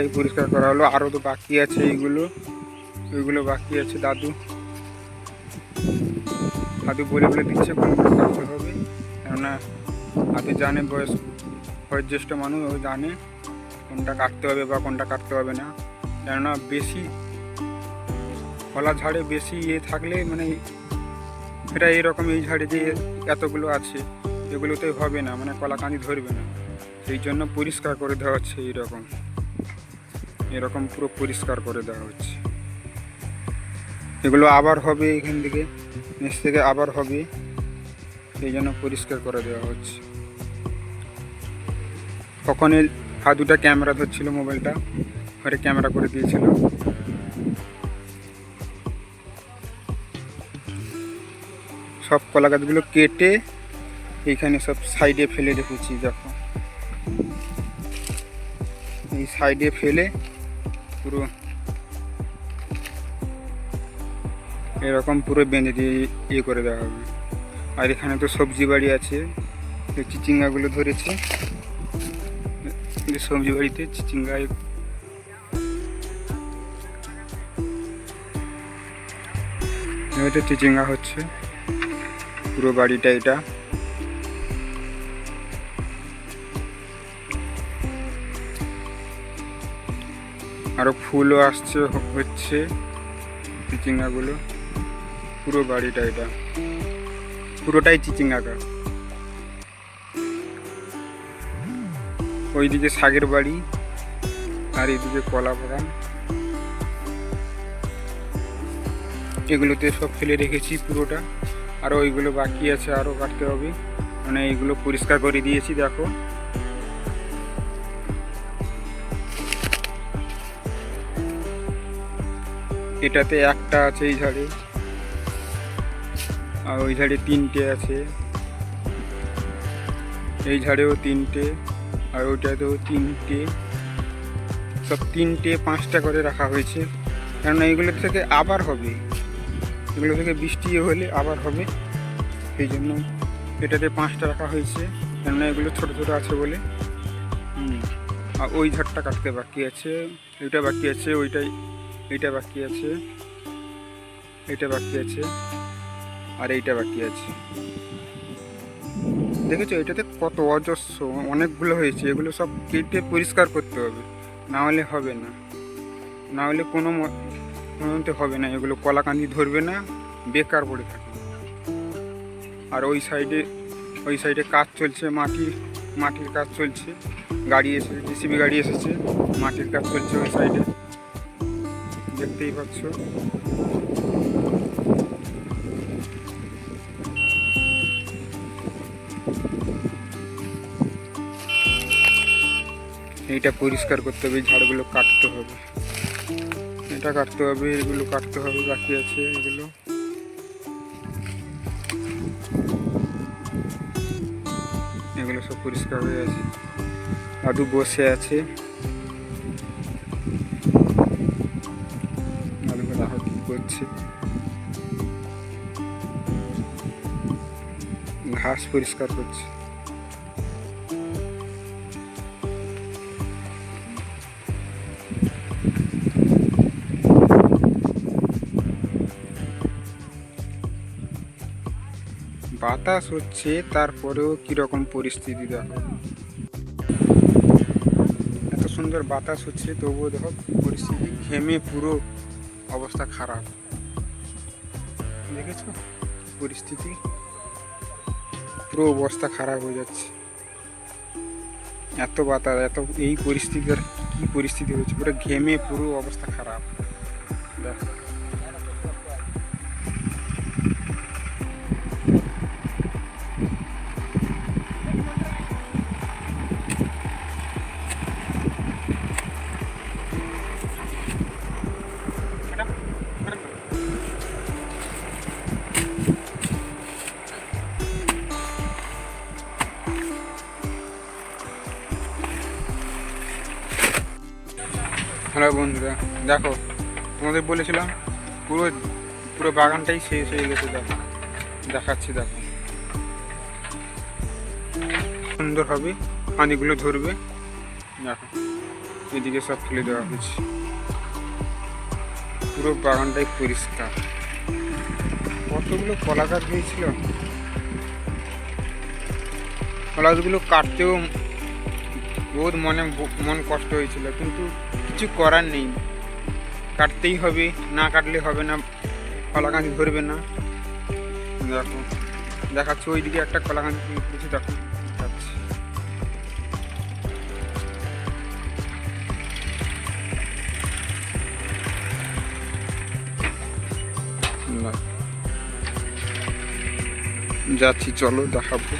পুরো পরিষ্কার করা হলো। আরও তো বাকি আছে এইগুলো। ওইগুলো বাকি আছে দাদু। দাদু বলে বলে দিচ্ছে কোনগুলো কাটতে হবে। কেননা দাদু জানে বয়স বয়োজ্যেষ্ঠ মানুষ, ও জানে কোনটা কাটতে হবে বা কোনটা কাটতে হবে না। কেননা বেশি কলা ঝাড়ে বেশি ইয়ে থাকলে মানে এটা এইরকম এই ঝাড়ে যে এতগুলো আছে, এগুলোতে হবে না মানে কলা কাঁদি ধরবে না। সেই জন্য পরিষ্কার করে দেওয়া হচ্ছে এইরকম। এরকম পুরো পরিষ্কার করে দেওয়া হচ্ছে। এগুলো আবার হবে এখান থেকে, নিচ থেকে আবার হবে সেই জন্য পরিষ্কার করে দেওয়া হচ্ছে। তখন হাত দুটা ক্যামেরা ধরছিল মোবাইলটা, ঘরে ক্যামেরা করে দিয়েছিল। সব কলা গাছগুলো কেটে এইখানে সব সাইডে ফেলে রেখেছি, দেখো। এই সাইডে ফেলে পুরো এরকম পুরো বেঁধে দিয়ে ইয়ে করে দেওয়া হবে। আর এখানে তো সবজি বাড়ি আছে চিচিঙ্গাগুলো ধরেছে। সবজি বাড়িতে চিচিঙ্গা এটা চিচিঙ্গা হচ্ছে। পুরো বাড়িটা এটা। আরও ফুলও আসছে হচ্ছে, চিচিঙ্গাগুলো। পুরো বাড়িটা এটা। পুরোটাই চিচিঙ্গা গাছ ওইদিকে শাকের বাড়ি, আর এইদিকে কলা বাগান। এগুলোতে সব ফেলে রেখেছি পুরোটা। আর ওইগুলো বাকি আছে আরও কাটতে হবে। মানে এইগুলো পরিষ্কার করে দিয়েছি, দেখো। এটাতে একটা আছে এই ঝাড়ে আর ওই ঝাড়ে তিনটে আছে। এই ঝাড়েও তিনটে, আর ওইটাতেও তিনটে। সব তিনটে পাঁচটা করে রাখা হয়েছে। কেননা এগুলো থেকে আবার হবে। এগুলো থেকে বৃষ্টি হলে আবার হবে। সেই জন্য এটাতে পাঁচটা রাখা হয়েছে। কেননা এগুলো ছোটো ছোটো আছে বলে। আর ওই ঝাড়টা কাটতে বাকি আছে। ওইটা বাকি আছে, ওইটাই। এইটা বাকি আছে। এটা বাকি আছে। আর এইটা বাকি আছে। দেখেছ, এটাতে কত অজস্র, অনেকগুলো হয়েছে। এগুলো সব কেটে পরিষ্কার করতে হবে। না হলে হবে না। না হলে কোনো ম- কোনোতে হবে না। এগুলো কলাকান্দি ধরবে না, বেকার পড়ে থাকবে। আর ওই সাইডে ওই সাইডে কাজ চলছে, মাটি, মাটির কাজ চলছে। গাড়ি এসে জেসিবি গাড়ি এসেছে, মাটির কাজ চলছে ওই সাইডে। দেখতেই পাচ্ছ। এইটা পরিষ্কার করতে হবে ঝাড়গুলো কাটতে হবে। এটা কাটতে হবে, এগুলো কাটতে হবে, বাকি আছে এগুলো। এগুলো সব পরিষ্কার হয়ে আছে দাদু বসে আছে। করছে ঘাস পরিষ্কার করছে। বাতাস হচ্ছে, তারপরেও কীরকম পরিস্থিতি দেখো। এত সুন্দর বাতাস হচ্ছে, তবুও দেখো পরিস্থিতি ঘেমে পুরো অবস্থা খারাপ। দেখেছ? পরিস্থিতি? পুরো অবস্থা খারাপ হয়ে যাচ্ছে। এত বাতাস, এত এই পরিস্থিতির, কি পরিস্থিতি হয়েছে? পুরো ঘেমে পুরো অবস্থা খারাপ। দেখো। হ্যালো বন্ধুরা, দেখো, তোমাদের বলেছিলাম, পুরো পুরো বাগানটাই শেষ হয়ে গেছে দেখো, দেখাচ্ছি, দেখো। সুন্দর হবে, পানিগুলো ধরবে, দেখো, এদিকে সব ফেলে দেওয়া হয়েছে। পুরো বাগানটাই পরিষ্কার। কতগুলো কলা গাছ হয়েছিল? কলা গাছগুলো কাটতেও বহুত মনে, মন কষ্ট হয়েছিল, কিন্তু কিছু করার নেই। কাটতেই হবে, না কাটলে হবে না কলা ধরবে না। দেখো, দেখাচ্ছে ওইদিকে একটা কলা গাছ কিছু দেখো যাচ্ছি, চলো, দেখাবো।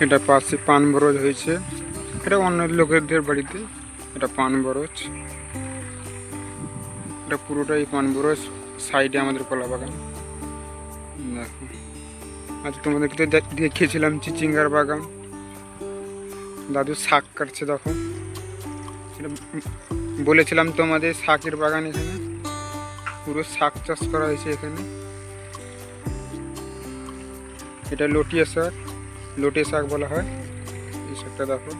এটা পাশে পান বরজ হয়েছে। এটা অন্য লোকেদের বাড়িতে এটা পান বরজ। এটা পুরোটাই পান বরজ, সাইডে আমাদের কলা বাগান। দেখো। আজ তোমাদেরকে তো দেখ- দেখিয়েছিলাম চিচিঙ্গার বাগান। দাদু শাক কাটছে, দেখো। এটা বলেছিলাম তোমাদের শাকের বাগান এখানে। পুরো শাক চাষ করা হয়েছে এখানে। এটা লটিয়া শাক। লোটে শাক বলা হয়। এই শাকটা দেখো।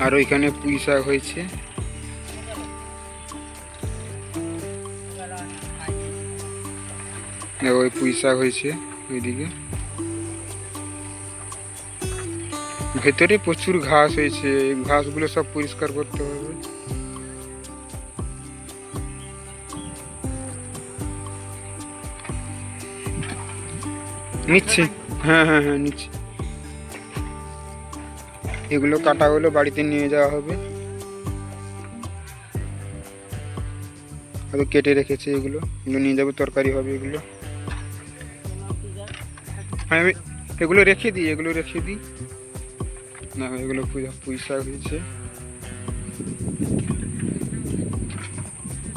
আর ওইখানে পুঁই শাক হয়েছে। দেখো, ওই পুঁই শাক হয়েছে ওইদিকে। ভেতরে প্রচুর ঘাস হয়েছে। ঘাসগুলো সব পরিষ্কার করতে হবে। নিচ্ছি। হ্যাঁ হ্যাঁ হ্যাঁ নিচ্ছি। এগুলো কাটা হলো বাড়িতে নিয়ে যাওয়া হবে। হয়তো কেটে রেখেছে এগুলো। এগুলো নিয়ে যাব তরকারি হবে এগুলো। হ্যাঁ, আমি এগুলো রেখে দিই এগুলো রেখে দিই। না এগুলো পুজো পয়সা হয়েছে।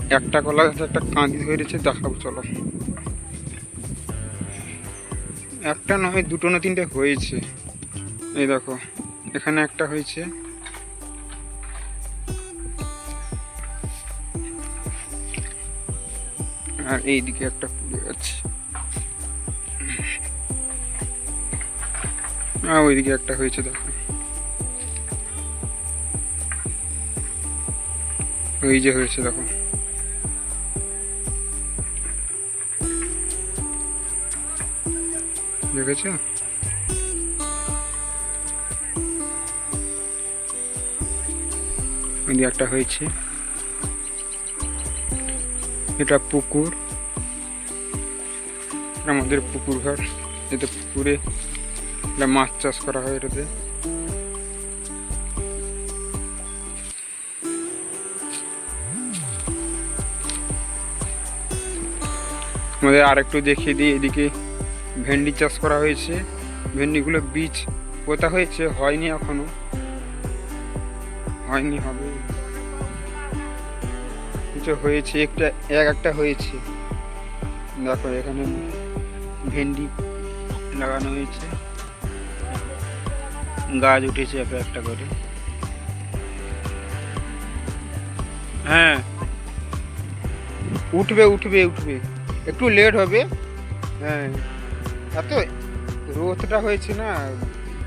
একটা কলা একটা কাঁদি ধরেছে দেখাবো চলো। একটা নয় দুটো না তিনটে হয়েছে। এই দেখো, এখানে একটা হয়েছে। আর এইদিকে একটা পুড়ে আছে আর ওইদিকে একটা হয়েছে, দেখো। ওই যে হয়েছে, দেখো। দেখেছ একটা হয়েছে। এটা পুকুর। এটা আমাদের পুকুর ঘর। এতে পুকুরে এটা মাছ চাষ করা হয় এটাতে। আমাদের আরেকটু দেখিয়ে দিই, এদিকে ভেন্ডি চাষ করা হয়েছে। ভেন্ডিগুলো বীজ পোতা হয়েছে, হয়নি এখনও। হয়নি, হবে। কিছু হয়েছে, একটা, এক একটা হয়েছে। দেখো, এখানে ভেন্ডি লাগানো হয়েছে। গাছ উঠেছে এক একটা করে। হ্যাঁ। উঠবে উঠবে উঠবে। একটু লেট হবে। হ্যাঁ। এত রোদটা হয়েছে না,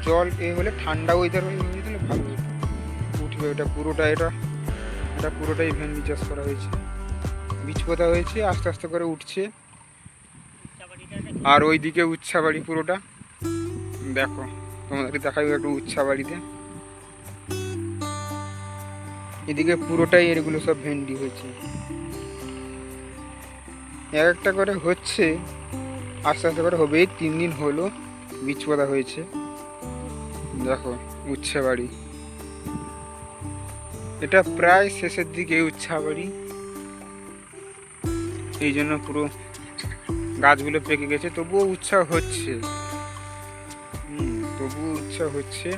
জল এ হলে ঠান্ডা ওয়েদার হয়ে ভালো উঠবে ওটা পুরোটা এটা এটা পুরোটাই ভেন্ডি চাষ করা হয়েছে। বীজ পোতা হয়েছে, আস্তে আস্তে করে উঠছে। আর ওইদিকে উচ্ছা বাড়ি পুরোটা। দেখো, তোমাদেরকে দেখাই একটু উচ্ছা বাড়িতে। এদিকে পুরোটাই এগুলো সব ভেন্ডি হয়েছে। এক একটা করে হচ্ছে আস্তে আস্তে করে হবে তিন দিন হলো বীজ পোতা হয়েছে। দেখো, উচ্ছা বাড়ি। এটা প্রায় শেষের দিকে উচ্ছা বাড়ি। এই জন্য পুরো গাছগুলো পেকে গেছে। তবুও উচ্ছা হচ্ছে। তবুও উচ্ছা হচ্ছে।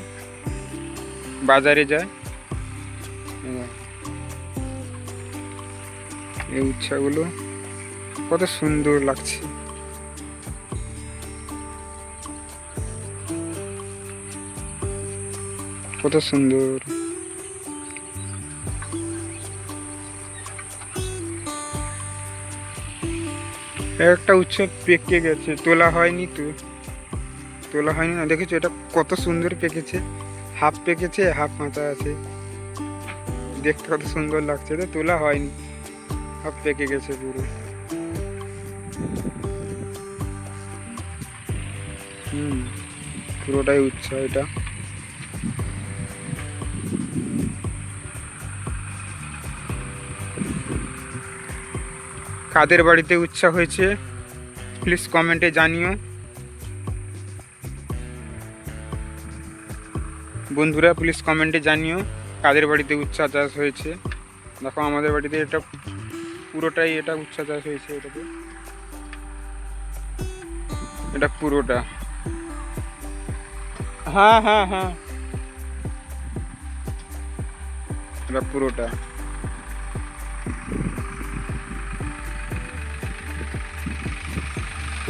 বাজারে যায়। এই উচ্ছাগুলো কত সুন্দর লাগছে। কত সুন্দর। একটা উৎসব পেকে গেছে, তোলা হয়নি তো। তোলা হয়নি না, দেখেছ এটা কত সুন্দর পেকেছে। হাফ পেকেছে, হাফ মাথা আছে। দেখতে কত সুন্দর লাগছে তো তোলা হয়নি। হাফ পেকে গেছে পুরো। হুম, পুরোটাই উৎসব এটা। কাদের বাড়িতে উৎসাহ হয়েছে প্লিজ কমেন্টে জানিও। বন্ধুরা প্লিজ কমেন্টে জানিও কাদের বাড়িতে উচ্ছা চাষ হয়েছে। দেখো, আমাদের বাড়িতে এটা পুরোটাই এটা উচ্ছা চাষ হয়েছে এটাতে। এটা পুরোটা। হ্যাঁ হ্যাঁ হ্যাঁ। এটা পুরোটা।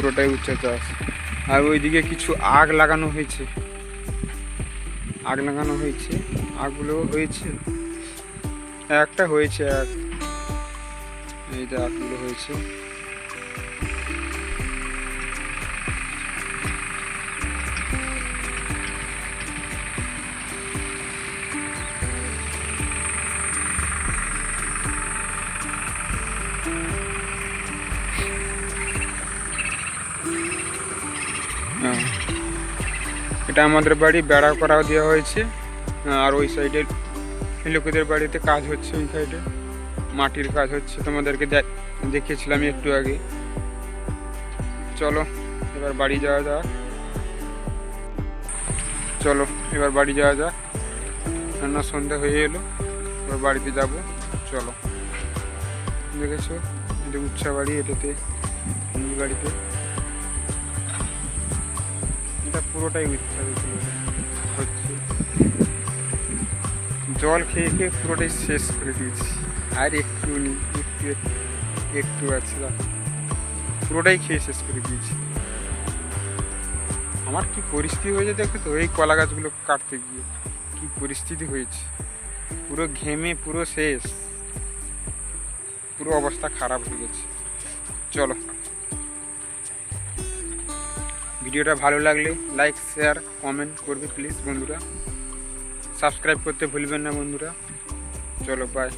পুরোটাই উচ্চা চাষ আর ওইদিকে কিছু আগ লাগানো হয়েছে। আগ লাগানো হয়েছে। আগগুলো হয়েছে। একটা হয়েছে এক এই যে আগগুলো হয়েছে। হ্যাঁ। এটা আমাদের বাড়ি, বেড়া করা দেওয়া হয়েছে। আর ওই সাইডে লোকেদের বাড়িতে কাজ হচ্ছে ওই সাইডে মাটির কাজ হচ্ছে, তোমাদেরকে দেখ- দেখিয়েছিলাম একটু আগে। চলো, এবার বাড়ি যাওয়া যাক। চলো, এবার বাড়ি যাওয়া যাক। রান্না সন্ধ্যা হয়ে এলো, এবার বাড়িতে যাব। চলো। দেখেছ? এটা উচ্ছা বাড়ি, এটাতে বাড়িতে। এটা পুরোটাই উচ্ছা হচ্ছে জল খেয়ে খেয়ে পুরোটাই শেষ করে দিয়েছি। আর একটু নেই একটু একটু আছে পুরোটাই খেয়ে শেষ করে দিয়েছি। আমার কি পরিস্থিতি হয়েছে দেখো তো? এই কলা গাছগুলো কাটতে গিয়ে কি পরিস্থিতি হয়েছে? পুরো ঘেমে, পুরো শেষ। পুরো অবস্থা খারাপ হয়ে গেছে। চলো। ভিডিওটা ভালো লাগলে লাইক শেয়ার কমেন্ট করবে প্লিজ বন্ধুরা। সাবস্ক্রাইব করতে ভুলবেন না বন্ধুরা। চলো বাই